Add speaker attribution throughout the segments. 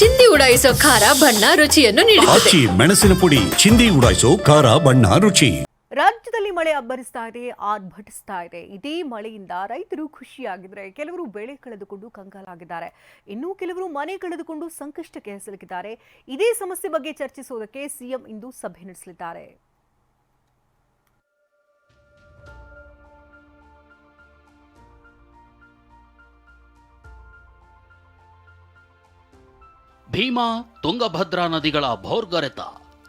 Speaker 1: ಚಿಂದಿ ಉಡಾಯಿಸೋ ಖಾರ ಬಣ್ಣ ರುಚಿಯನ್ನು ನೀಡುತ್ತದೆ.
Speaker 2: ಆಚಿ ಮೆಣಸಿನ ಪುಡಿ ಚಿಂದಿ ಉಡಾಯಿಸೋ ಖಾರ ಬಣ್ಣ ರುಚಿ.
Speaker 3: ರಾಜ್ಯದಲ್ಲಿ ಮಳೆ ಅಬ್ಬರಿಸ್ತಾ ಇದೆ ಆರ್ಭಟಿಸ್ತಾ ಇದೆ. ಇದೇ ಮಳೆಯಿಂದ ರೈತರು ಖುಷಿಯಾಗಿದ್ರೆ ಕೆಲವರು ಬೆಳೆ ಕಳೆದುಕೊಂಡು ಕಂಗಾಲಾಗಿದ್ದಾರೆ. ಇನ್ನೂ ಕೆಲವರು ಮನೆ ಕಳೆದುಕೊಂಡು ಸಂಕಷ್ಟಕ್ಕೆ ಸಿಲುಕಿದ್ದಾರೆ. ಇದೇ ಸಮಸ್ಯೆ ಬಗ್ಗೆ ಚರ್ಚಿಸುವುದಕ್ಕೆ ಸಿಎಂ ಇಂದು ಸಭೆ ನಡೆಸಲಿದ್ದಾರೆ.
Speaker 4: ಭೀಮಾ ತುಂಗಭದ್ರಾ ನದಿಗಳ ಭೋರ್ಗರೆತ.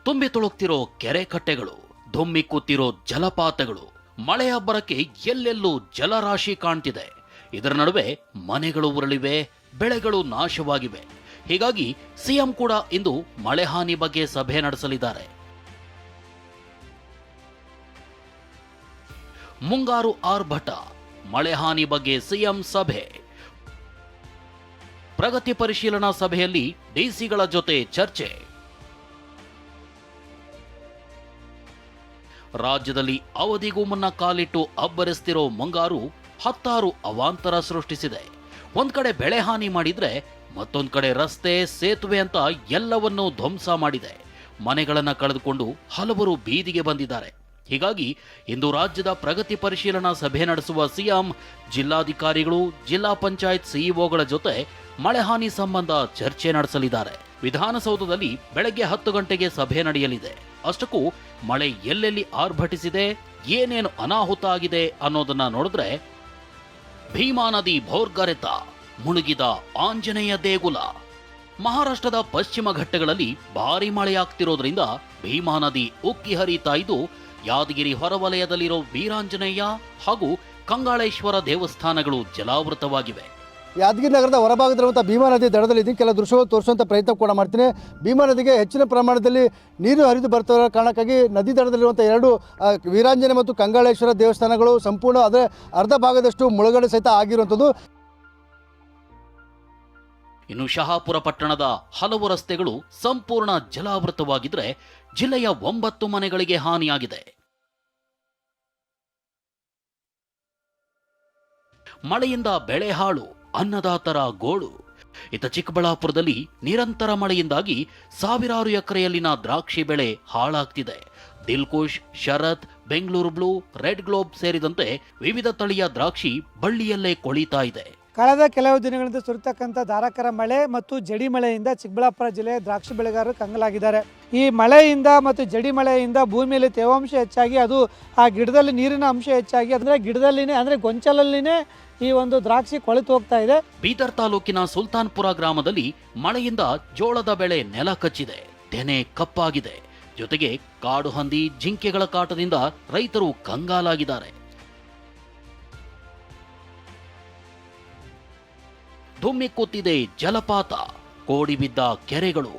Speaker 4: ತುಂಬಿ ತುಳುಕ್ತಿರೋ ಕೆರೆ ಕಟ್ಟೆಗಳು, ಧುಮ್ಮಿ ಕೂತಿರೋ ಜಲಪಾತಗಳು ಮಳೆಯ ಅಬ್ಬರಕ್ಕೆ ಎಲ್ಲೆಲ್ಲೂ ಜಲರಾಶಿ ಕಾಣ್ತಿದೆ. ಇದರ ನಡುವೆ ಮನೆಗಳು ಉರುಳಿವೆ, ಬೆಳೆಗಳು ನಾಶವಾಗಿವೆ. ಹೀಗಾಗಿ ಸಿಎಂ ಕೂಡ ಇಂದು ಮಳೆ ಹಾನಿ ಬಗ್ಗೆ ಸಭೆ ನಡೆಸಲಿದ್ದಾರೆ. ಮುಂಗಾರು ಆರ್ಭಟ, ಮಳೆ ಹಾನಿ ಬಗ್ಗೆ ಸಿಎಂ ಸಭೆ. ಪ್ರಗತಿ ಪರಿಶೀಲನಾ ಸಭೆಯಲ್ಲಿ ಡಿಸಿಗಳ ಜೊತೆ ಚರ್ಚೆ. ರಾಜ್ಯದಲ್ಲಿ ಅವಧಿಗೂ ಮುನ್ನ ಕಾಲಿಟ್ಟು ಅಬ್ಬರಿಸ್ತಿರೋ ಮುಂಗಾರು ಹತ್ತಾರು ಅವಾಂತರ ಸೃಷ್ಟಿಸಿದೆ. ಒಂದ್ ಕಡೆ ಬೆಳೆ ಹಾನಿ ಮಾಡಿದ್ರೆ ಮತ್ತೊಂದು ಕಡೆ ರಸ್ತೆ, ಸೇತುವೆ ಅಂತ ಎಲ್ಲವನ್ನೂ ಧ್ವಂಸ ಮಾಡಿದೆ. ಮನೆಗಳನ್ನ ಕಳೆದುಕೊಂಡು ಹಲವರು ಬೀದಿಗೆ ಬಂದಿದ್ದಾರೆ. ಹೀಗಾಗಿ ಇಂದು ರಾಜ್ಯದ ಪ್ರಗತಿ ಪರಿಶೀಲನಾ ಸಭೆ ನಡೆಸುವ ಸಿಎಂ, ಜಿಲ್ಲಾಧಿಕಾರಿಗಳು, ಜಿಲ್ಲಾ ಪಂಚಾಯತ್ ಸಿಇಒಗಳ ಜೊತೆ ಮಳೆ ಹಾನಿ ಸಂಬಂಧ ಚರ್ಚೆ ನಡೆಸಲಿದ್ದಾರೆ. ವಿಧಾನಸೌಧದಲ್ಲಿ ಬೆಳಗ್ಗೆ ಹತ್ತು ಗಂಟೆಗೆ ಸಭೆ ನಡೆಯಲಿದೆ. ಅಷ್ಟಕ್ಕೂ ಮಳೆ ಎಲ್ಲೆಲ್ಲಿ ಆರ್ಭಟಿಸಿದೆ, ಏನೇನು ಅನಾಹುತ ಆಗಿದೆ ಅನ್ನೋದನ್ನ ನೋಡಿದ್ರೆ, ಭೀಮಾ ನದಿ ಭೋರ್ಗರೆತ, ಮುಳುಗಿದ ಆಂಜನೇಯ ದೇಗುಲ. ಮಹಾರಾಷ್ಟ್ರದ ಪಶ್ಚಿಮ ಘಟ್ಟಗಳಲ್ಲಿ ಭಾರಿ ಮಳೆಯಾಗ್ತಿರೋದ್ರಿಂದ ಭೀಮಾ ನದಿ ಉಕ್ಕಿ ಹರಿತಾ ಇದ್ದು, ಯಾದಗಿರಿ ಹೊರವಲಯದಲ್ಲಿರೋ ವೀರಾಂಜನೇಯ ಹಾಗೂ ಕಂಗಾಳೇಶ್ವರ ದೇವಸ್ಥಾನಗಳು ಜಲಾವೃತವಾಗಿವೆ.
Speaker 5: ಯಾದಗಿರಿ ನಗರದ ಹೊರಭಾಗದಲ್ಲಿರುವಂಥ ಭೀಮಾ ನದಿ ದಡದಲ್ಲಿ ಇದನ್ನು ಕೆಲ ದೃಶ್ಯಗಳು ತೋರಿಸುವಂಥ ಪ್ರಯತ್ನ ಕೂಡ ಮಾಡ್ತೀನಿ. ಭೀಮಾ ನದಿಗೆ ಹೆಚ್ಚಿನ ಪ್ರಮಾಣದಲ್ಲಿ ನೀರು ಹರಿದು ಬರ್ತಿರೋ ಕಾರಣಕ್ಕಾಗಿ ನದಿ ದಡದಲ್ಲಿರುವಂಥ ಎರಡು ವೀರಾಂಜನೆ ಮತ್ತು ಕಂಗಾಳೇಶ್ವರ ದೇವಸ್ಥಾನಗಳು ಸಂಪೂರ್ಣ ಅದರ ಅರ್ಧ ಭಾಗದಷ್ಟು ಮುಳುಗಡೆ ಸಹಿತ ಆಗಿರುವಂಥದ್ದು.
Speaker 4: ಇನ್ನು ಶಹಾಪುರ ಪಟ್ಟಣದ ಹಲವು ರಸ್ತೆಗಳು ಸಂಪೂರ್ಣ ಜಲಾವೃತವಾಗಿದ್ದರೆ ಜಿಲ್ಲೆಯ ಒಂಬತ್ತು ಮನೆಗಳಿಗೆ ಹಾನಿಯಾಗಿದೆ. ಮಳೆಯಿಂದ ಬೆಳೆ ಹಾಳು. ಅನ್ನದಾತರ ಗೋಳು. ಇತ ಚಿಕ್ಕಬಳ್ಳಾಪುರದಲ್ಲಿ ನಿರಂತರ ಮಳೆಯಿಂದಾಗಿ ಸಾವಿರಾರು ಎಕರೆಯಲ್ಲಿನ ದ್ರಾಕ್ಷಿ ಬೆಳೆ ಹಾಳಾಗ್ತಿದೆ. Dilkush, Sharad, Bangalore blue, red globe ಸೇರಿದಂತೆ ವಿವಿಧ ತಳಿಯ ದ್ರಾಕ್ಷಿ ಬಳ್ಳಿಯಲ್ಲೇ ಕೊಳಿತಾ ಇದೆ.
Speaker 6: ಕಳೆದ ಕೆಲವು ದಿನಗಳಿಂದ ಸುರಿತಕ್ಕಂಥ ಧಾರಾಕಾರ ಮಳೆ ಮತ್ತು ಜಡಿ ಮಳೆಯಿಂದ ಚಿಕ್ಕಬಳ್ಳಾಪುರ ಜಿಲ್ಲೆಯ ದ್ರಾಕ್ಷಿ ಬೆಳೆಗಾರರು ಕಂಗಲಾಗಿದ್ದಾರೆ. ಈ ಮಳೆಯಿಂದ ಮತ್ತು ಜಡಿ ಮಳೆಯಿಂದ ಭೂಮಿಯಲ್ಲಿ ತೇವಾಂಶ ಹೆಚ್ಚಾಗಿ ಅದು ಆ ಗಿಡದಲ್ಲಿ ನೀರಿನ ಅಂಶ ಹೆಚ್ಚಾಗಿ ಅಂದರೆ ಗಿಡದಲ್ಲಿನೇ ಅಂದರೆ ಗೊಂಚಲಲ್ಲಿನೇ ಈ ಒಂದು ದ್ರಾಕ್ಷಿ ಕೊಳೆತು ಹೋಗ್ತಾ ಇದೆ.
Speaker 4: ಬೀದರ್ ತಾಲೂಕಿನ ಸುಲ್ತಾನ್ಪುರ ಗ್ರಾಮದಲ್ಲಿ ಮಳೆಯಿಂದ ಜೋಳದ ಬೆಳೆ ನೆಲ ಕಚ್ಚಿದೆ, ತೆನೆ ಕಪ್ಪಾಗಿದೆ. ಜೊತೆಗೆ ಕಾಡು ಹಂದಿ, ಜಿಂಕೆಗಳ ಕಾಟದಿಂದ ರೈತರು ಕಂಗಾಲಾಗಿದ್ದಾರೆ. ಧುಮ್ಮಿ ಕೂತಿದೆ ಜಲಪಾತ. ಕೋಡಿಬಿದ್ದ ಕೆರೆಗಳು.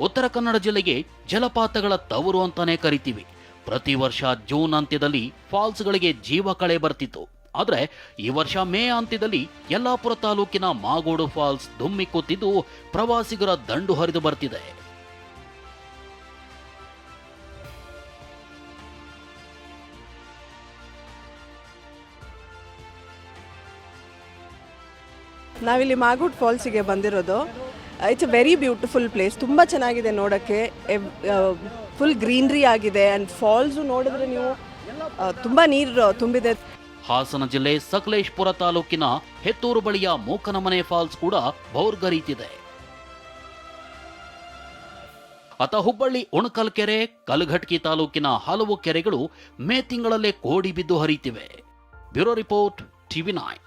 Speaker 4: ಉತ್ತರ ಕನ್ನಡ ಜಿಲ್ಲೆಗೆ ಜಲಪಾತಗಳ ತವರು ಅಂತಾನೆ ಕರಿತೀವಿ. ಪ್ರತಿ ವರ್ಷ ಜೂನ್ ಅಂತ್ಯದಲ್ಲಿ ಫಾಲ್ಸ್ಗಳಿಗೆ ಜೀವ ಕಳೆ ಬರ್ತಿತ್ತು. ಆದ್ರೆ ಈ ವರ್ಷ ಮೇ ಅಂತ್ಯದಲ್ಲಿ ಯಲ್ಲಾಪುರ ತಾಲೂಕಿನ ಮಾಗೋಡು ಫಾಲ್ಸ್ ಧುಮ್ಮಿಕ್ಕುತ್ತಿದ್ದು ಪ್ರವಾಸಿಗರ ದಂಡು ಹರಿದು ಬರ್ತಿದೆ.
Speaker 7: ನಾವಿಲ್ಲಿ ಮಾಗೂಡ್ ಫಾಲ್ಸಿಗೆ ಬಂದಿರೋದು. It's a very beautiful place ತುಂಬ ಚೆನ್ನಾಗಿದೆ ನೋಡೋಕ್ಕೆ. ಫುಲ್ ಗ್ರೀನ್ರಿ ಆಗಿದೆ ಆ್ಯಂಡ್ ಫಾಲ್ಸು ನೋಡಿದ್ರೆ ನೀವು ತುಂಬ ನೀರು ತುಂಬಿದೆ.
Speaker 4: ಹಾಸನ ಜಿಲ್ಲೆ ಸಕಲೇಶ್ಪುರ ತಾಲೂಕಿನ ಹೆತ್ತೂರು ಬಳಿಯ ಮೂಕನಮನೆ ಫಾಲ್ಸ್ ಕೂಡ ಭೌರ್ಗರೀತಿದೆ. ಅತ ಹುಬ್ಬಳ್ಳಿ ಉಣಕಲ್ ಕೆರೆ ಕಲಘಟ್ಕಿ ತಾಲೂಕಿನ ಹಲವು ಕೆರೆಗಳು ಮೇ ತಿಂಗಳಲ್ಲೇ ಕೋಡಿ ಬಿದ್ದು ಹರಿತಿವೆ. Bureau report TV nine.